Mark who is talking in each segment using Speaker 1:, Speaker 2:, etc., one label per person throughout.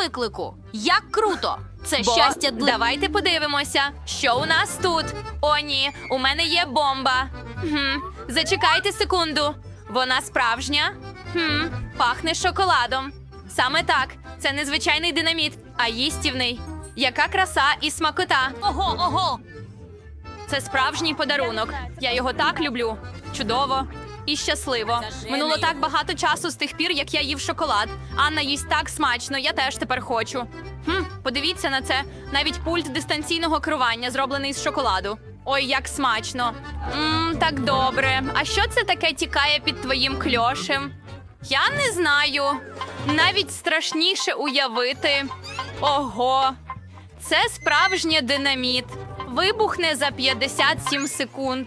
Speaker 1: виклику. Як круто! Це
Speaker 2: Бо
Speaker 1: щастя для
Speaker 2: давайте подивимося, що у нас тут. О, ні, у мене є бомба. Хм, зачекайте секунду. Вона справжня. Хм, пахне шоколадом. Саме так, це не звичайний динаміт, а їстівний. Яка краса і смакота.
Speaker 1: Ого, ого!
Speaker 2: Це справжній подарунок. Я його так люблю. Чудово і щасливо. Минуло так багато часу з тих пір, як я їв шоколад. Анна їсть так смачно, я теж тепер хочу. Хм, подивіться на це. Навіть пульт дистанційного керування зроблений з шоколаду. Ой, як смачно. Мм, так добре. А що це таке тікає під твоїм кльошем? Я не знаю. Навіть страшніше уявити. Ого, це справжнє динаміт. Вибухне за 57 секунд.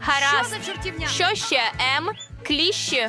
Speaker 2: Гаразд.
Speaker 1: чортівня?
Speaker 2: Що ще? М? Кліщі.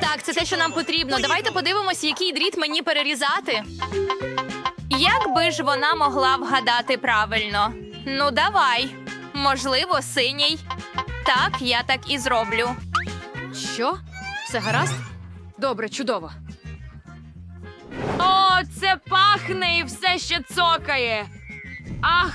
Speaker 2: Так, це те, що нам потрібно. Давайте подивимося, який дріт мені перерізати. Як би ж вона могла вгадати правильно? Ну, давай. Можливо, синій. Так, я так і зроблю.
Speaker 1: Що? Все гаразд? Добре, чудово.
Speaker 2: О, це пахне і все ще цокає. Ах,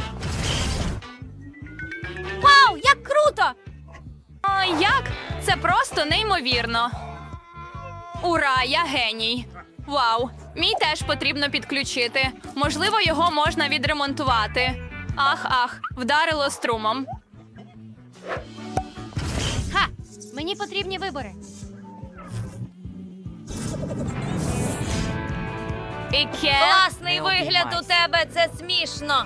Speaker 2: Вау, як круто! О, як? Це просто неймовірно. Ура, я геній. Вау, мій теж потрібно підключити. Можливо, його можна відремонтувати. Ах, ах, вдарило струмом.
Speaker 3: Ха! Мені потрібні вибори.
Speaker 2: Іке.
Speaker 3: Класний вигляд у тебе, це смішно.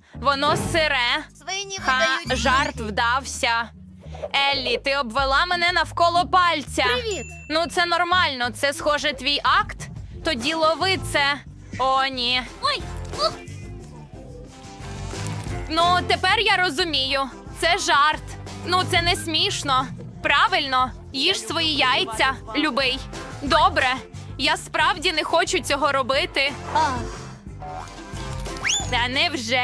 Speaker 2: Воно сире.
Speaker 3: Свині
Speaker 2: Ха,
Speaker 3: видають.
Speaker 2: жарт вдався. Еллі, ти обвела мене навколо пальця.
Speaker 3: Привіт!
Speaker 2: Ну, це нормально, це схоже твій акт. Тоді лови це. О, ні.
Speaker 3: Ой! Ух!
Speaker 2: Ну, тепер я розумію. Це жарт. Ну, це не смішно. Правильно, їж свої яйця, любий. Добре. Я справді не хочу цього робити.
Speaker 3: А,
Speaker 2: Та невже?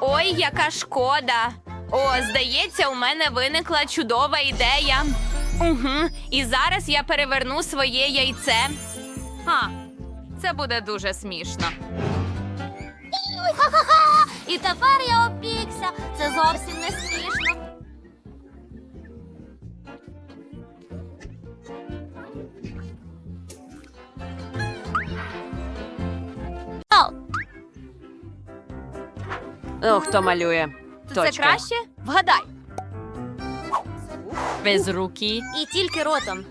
Speaker 2: Ой, яка шкода. О, здається, у мене виникла чудова ідея. Угу. І зараз я переверну своє яйце. А, це буде дуже смішно.
Speaker 3: І тепер я опікся. Це зовсім не смішно.
Speaker 4: О, хто малює? Точка.
Speaker 2: Це краще? Вгадай.
Speaker 4: Без руки.
Speaker 3: І тільки ротом.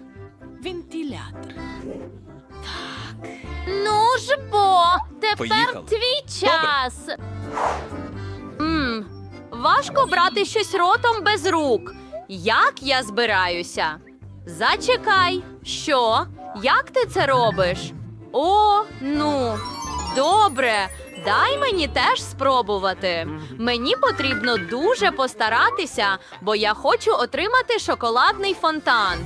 Speaker 4: Вентилятор.
Speaker 2: Ну ж бо, тепер
Speaker 5: Поїхали.
Speaker 2: твій час. Мм, важко брати щось ротом без рук. Як я збираюся? Зачекай, що? Як ти це робиш? О, ну, добре. Дай мені теж спробувати. Мені потрібно дуже постаратися, бо я хочу отримати шоколадний фонтан.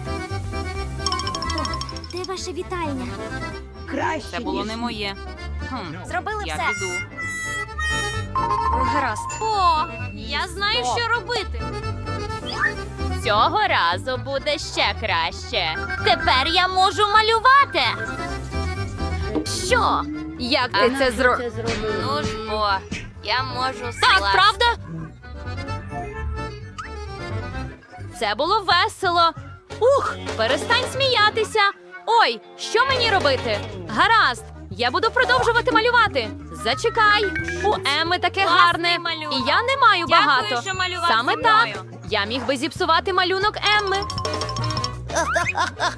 Speaker 3: Де ваша вітальня?
Speaker 2: Це було не моє. Хм,
Speaker 3: Зробили
Speaker 2: я
Speaker 3: все.
Speaker 2: піду.
Speaker 3: Гаразд.
Speaker 2: О, я знаю, що робити. Цього разу буде ще краще.
Speaker 3: Тепер я можу малювати.
Speaker 2: Що? Як ти це зробив?
Speaker 3: Ну ж бо, я можу
Speaker 2: Так, правда? Це було весело. Ух, перестань сміятися. Ой, що мені робити? Гаразд, я буду продовжувати малювати. Зачекай. У Еми таке
Speaker 3: Класний
Speaker 2: гарне.
Speaker 3: малюнок.
Speaker 2: І я не маю
Speaker 3: Дякую,
Speaker 2: багато.
Speaker 3: що малював
Speaker 2: Саме
Speaker 3: зі
Speaker 2: так.
Speaker 3: мною.
Speaker 2: Я міг би зіпсувати малюнок Емми.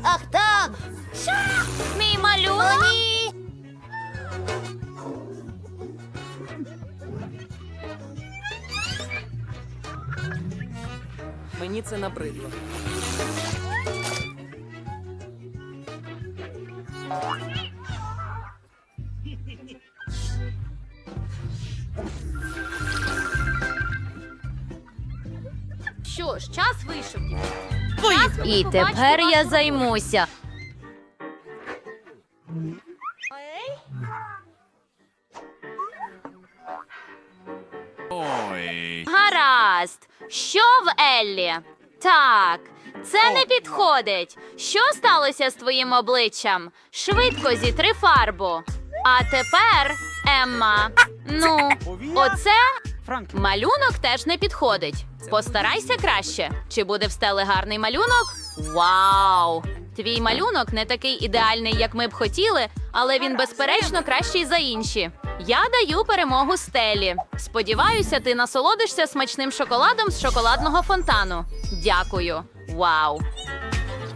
Speaker 3: Ах так. Що? Мій малюнок? О, ні.
Speaker 4: Мені це набридло.
Speaker 3: Що ж, час вийшов.
Speaker 2: І тепер я займуся.
Speaker 3: Що в Еллі? Так, це не підходить. Що сталося з твоїм обличчям? Швидко зітри фарбу. А тепер, Емма, ну, оце малюнок теж не підходить. Постарайся краще. Чи буде в стелі гарний малюнок? Вау! Твій малюнок не такий ідеальний, як ми б хотіли, але він безперечно кращий за інші. Я даю перемогу стелі. Сподіваюся, ти насолодишся смачним шоколадом з шоколадного фонтану. Дякую. Вау.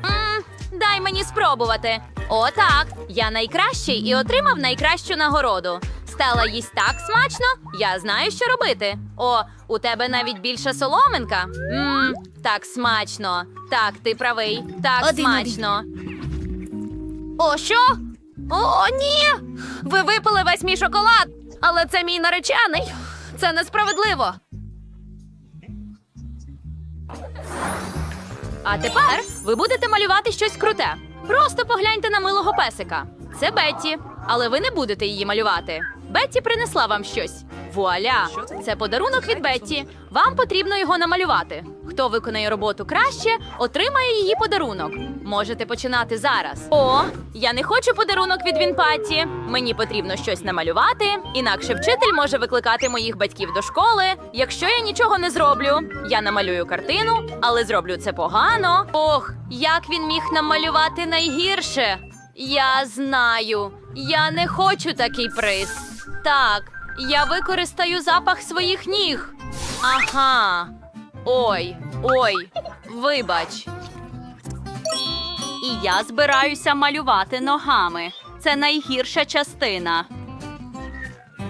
Speaker 3: м дай мені спробувати. О, так. Я найкращий і отримав найкращу нагороду. Стела їсть так смачно, я знаю, що робити. О, у тебе навіть більша соломинка. Мм, так смачно. Так, ти правий. Так смачно. О, що? О, ні! Ви випили весь мій шоколад, але це мій наречений. Це несправедливо. А тепер ви будете малювати щось круте. Просто погляньте на милого песика. Це Бетті, але ви не будете її малювати. Бетті принесла вам щось. Вуаля! Це подарунок від Бетті. Вам потрібно його намалювати. Хто виконає роботу краще, отримає її подарунок. Можете починати зараз. О, я не хочу подарунок від Вінпатті. Мені потрібно щось намалювати, інакше вчитель може викликати моїх батьків до школи. Якщо я нічого не зроблю, я намалюю картину, але зроблю це погано. Ох, як він міг намалювати найгірше. Я знаю, я не хочу такий приз. Так, я використаю запах своїх ніг. Ага. Ой, ой, вибач.
Speaker 2: І я збираюся малювати ногами. Це найгірша частина.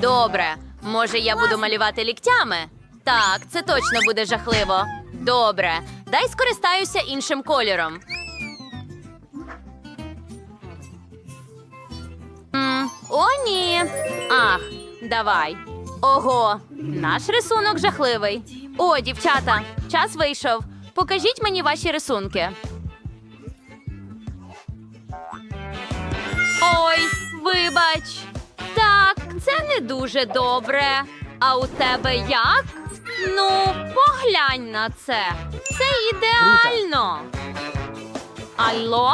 Speaker 3: Добре, може я буду малювати ліктями? Так, це точно буде жахливо. Добре, дай скористаюся іншим кольором. О, ні. Ах, давай. Ого, наш рисунок жахливий. О, дівчата, час вийшов. Покажіть мені ваші рисунки. Ой, вибач. Так, це не дуже добре. А у тебе як? Ну, поглянь на це. Це ідеально. Алло?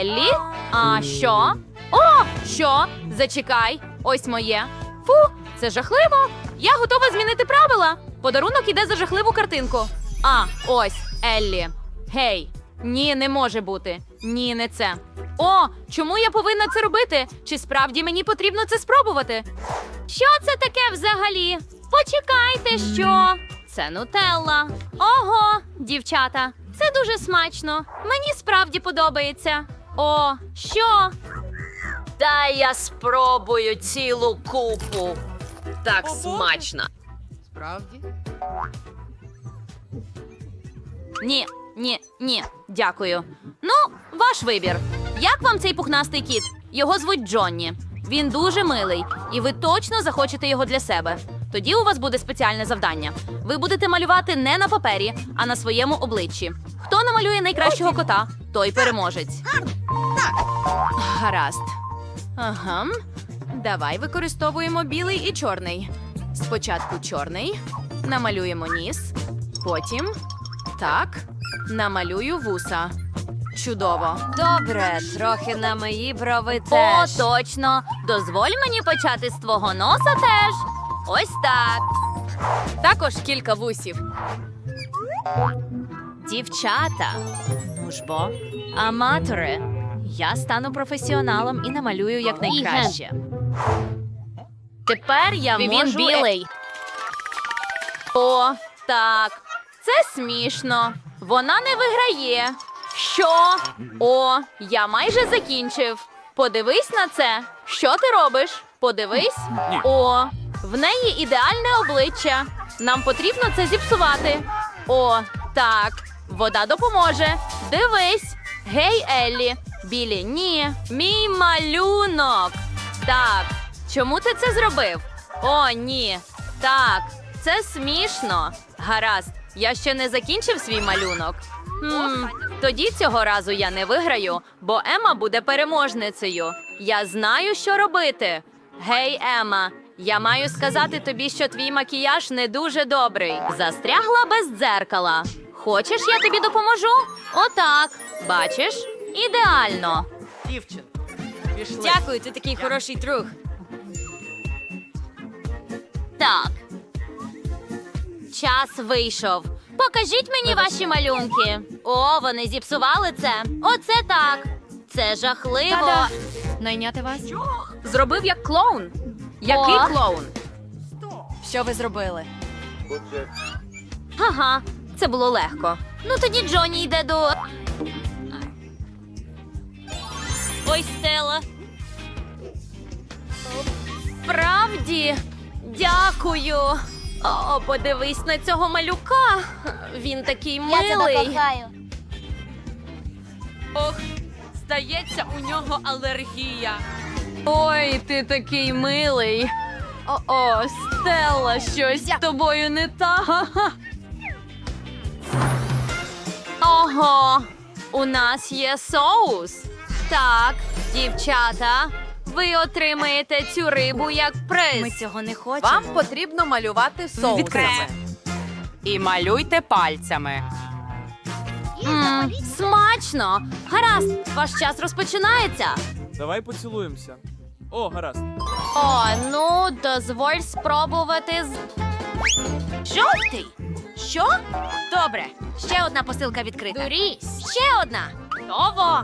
Speaker 3: Еллі? А що? О, що? Зачекай, ось моє. Фу, це жахливо. Я готова змінити правила. Подарунок іде за жахливу картинку. А, ось, Еллі. Гей, ні, не може бути. Ні, не це. О, чому я повинна це робити? Чи справді мені потрібно це спробувати? Що це таке взагалі? Почекайте, що? Це нутелла. Ого, дівчата, це дуже смачно. Мені справді подобається. О, що?
Speaker 4: Дай я спробую цілу купу.
Speaker 6: Так смачно. Справді?
Speaker 3: Ні, ні, ні, дякую. Ну, ваш вибір. Як вам цей пухнастий кіт? Його звуть Джонні. Він дуже милий, і ви точно захочете його для себе. Тоді у вас буде спеціальне завдання. Ви будете малювати не на папері, а на своєму обличчі. Хто намалює найкращого кота, той переможець. Гаразд. Ага. Давай використовуємо білий і чорний. Спочатку чорний, намалюємо ніс, потім так, намалюю вуса. Чудово.
Speaker 2: Добре, трохи на мої брови
Speaker 3: О, точно. Дозволь мені почати з твого носа теж. Ось так. Також кілька вусів. Дівчата. Ну ж бо, аматори. Я стану професіоналом і намалюю якнайкраще. Тепер я
Speaker 1: Він
Speaker 3: можу...
Speaker 1: білий.
Speaker 3: О, так. Це смішно. Вона не виграє. Що? О, я майже закінчив. Подивись на це. Що ти робиш? Подивись. О, в неї ідеальне обличчя. Нам потрібно це зіпсувати. О, так. Вода допоможе. Дивись. Гей, Еллі, Білі, ні. Мій малюнок. Так. Чому ти це зробив? О, ні. Так, це смішно. Гаразд, я ще не закінчив свій малюнок. Хм, тоді цього разу я не виграю, бо Ема буде переможницею. Я знаю, що робити. Гей, Ема, я маю сказати тобі, що твій макіяж не дуже добрий. Застрягла без дзеркала. Хочеш, я тобі допоможу? Отак. Бачиш? Ідеально.
Speaker 5: Дівчин. Пішли.
Speaker 2: Дякую, ти такий хороший друг.
Speaker 3: Так. Час вийшов. Покажіть мені ваші малюнки. О, вони зіпсували це. Оце так. Це жахливо.
Speaker 1: Та-да. Найняти вас? Зробив як клоун. Який
Speaker 3: О.
Speaker 1: клоун?
Speaker 2: Що ви зробили?
Speaker 3: Ага, це було легко. Ну тоді Джоні йде до. Ой, Стела. Правді, дякую. О, подивись на цього малюка. Він такий милий.
Speaker 2: Ох, здається, у нього алергія.
Speaker 3: Ой, ти такий милий. О-о, Стелла, щось з тобою не так. Ого, у нас є соус. Так, дівчата, ви отримаєте цю рибу як приз.
Speaker 2: Ми цього не хочемо.
Speaker 1: Вам потрібно малювати соусами. І малюйте пальцями.
Speaker 3: М, смачно. Гаразд, ваш час розпочинається.
Speaker 7: Давай поцілуємося. О, гаразд.
Speaker 3: О, ну дозволь спробувати з.
Speaker 2: Жовтий. Що? Добре. Ще одна посилка відкрита.
Speaker 3: Дурісь.
Speaker 2: Ще одна.
Speaker 3: Готово.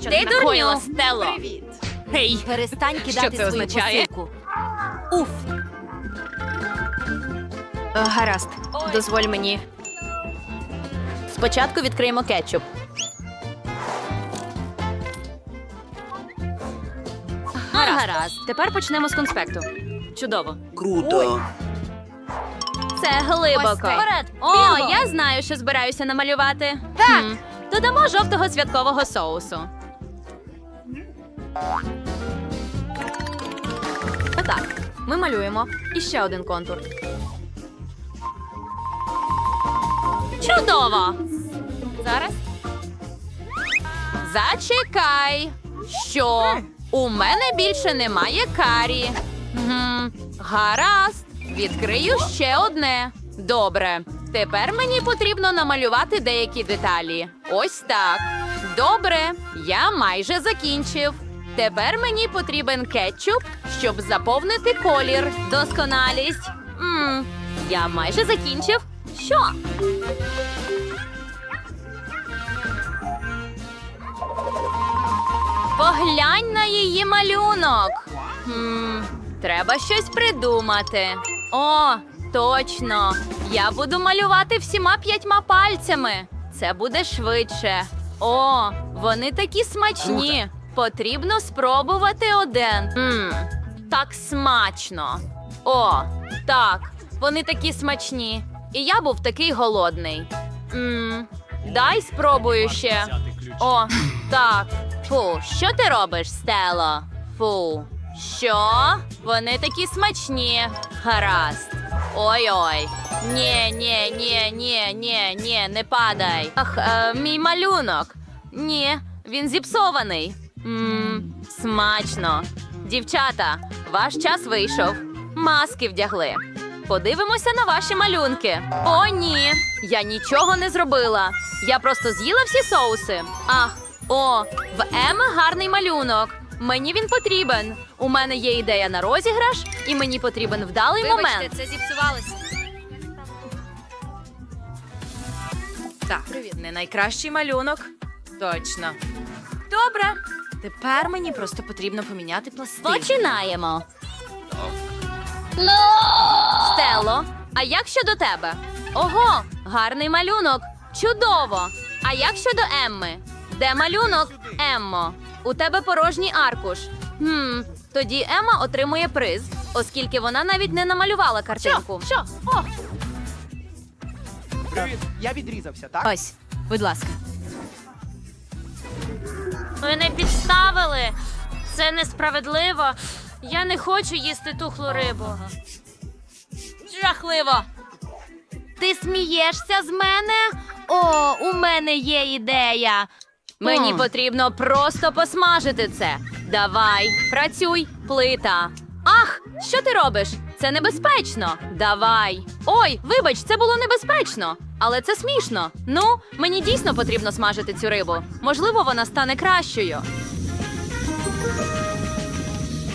Speaker 2: Що
Speaker 3: Ти дурню.
Speaker 2: Стелло?
Speaker 1: Привіт.
Speaker 2: Гей, перестань кидати
Speaker 1: це
Speaker 2: свою
Speaker 1: означає?
Speaker 2: посилку. Уф.
Speaker 1: Е, Гаразд, дозволь мені.
Speaker 3: Спочатку відкриємо кетчуп. Гаразд.
Speaker 1: Тепер почнемо з конспекту. Чудово. Круто.
Speaker 3: Це глибоко.
Speaker 2: Ось. Вперед,
Speaker 3: О, я знаю, що збираюся намалювати. Так. Додамо жовтого святкового соусу.
Speaker 1: Так, ми малюємо. І ще один контур.
Speaker 3: Чудово! Зараз. Зачекай. Що? У мене більше немає карі. Гаразд. Відкрию ще одне. Добре. Тепер мені потрібно намалювати деякі деталі. Ось так. Добре, я майже закінчив. Тепер мені потрібен кетчуп, щоб заповнити колір. Досконалість. М, я майже закінчив. Що? Поглянь на її малюнок. Хм, треба щось придумати. О, точно. Я буду малювати всіма п'ятьма пальцями. Це буде швидше. О, вони такі смачні. Потрібно спробувати один. Хм, так смачно. О, так, вони такі смачні. І я був такий голодний. Мм, дай спробую ще. О, так. Фу, що ти робиш, Стело? Фу. Що? Вони такі смачні. Гаразд. Ой-ой. Ні, ні, ні, ні, ні, ні, не падай. Ах, е, мій малюнок. Ні, він зіпсований. Мм, смачно. Дівчата, ваш час вийшов. Маски вдягли. Подивимося на ваші малюнки. О, ні. Я нічого не зробила. Я просто з'їла всі соуси. Ах, о, в Еми гарний малюнок. Мені він потрібен. У мене є ідея на розіграш, і мені потрібен вдалий момент.
Speaker 2: це зіпсувалось.
Speaker 1: Так, не найкращий малюнок. Точно. Добре. Тепер мені просто потрібно поміняти пластин.
Speaker 3: Починаємо. Стело, а як щодо тебе? Ого, гарний малюнок. Чудово. А як щодо Емми? Де малюнок? Еммо. У тебе порожній аркуш. Хм, тоді Емма отримує приз, оскільки вона навіть не намалювала картинку. Що? О,
Speaker 5: Привіт. Я відрізався, так?
Speaker 2: Ось, будь ласка.
Speaker 8: Мене підставили. Це несправедливо. Я не хочу їсти тухлу рибу. Жахливо. Ти смієшся з мене? О, у мене є ідея.
Speaker 3: Мені потрібно просто посмажити це. Давай, працюй, плита. Ах, що ти робиш? Це небезпечно. Давай. Ой, вибач, це було небезпечно. Але це смішно. Ну, мені дійсно потрібно смажити цю рибу. Можливо, вона стане кращою.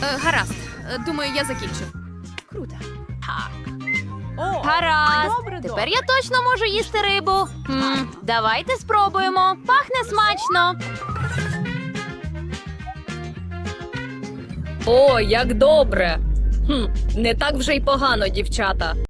Speaker 3: Е, гаразд. Е, Думаю, я закінчу. Круто.
Speaker 9: О,
Speaker 3: Гаразд.
Speaker 9: Добре,
Speaker 3: Тепер
Speaker 9: добре.
Speaker 3: я точно можу їсти рибу. М, давайте спробуємо. Пахне смачно.
Speaker 1: О, як добре. Хм, не так вже й погано, дівчата.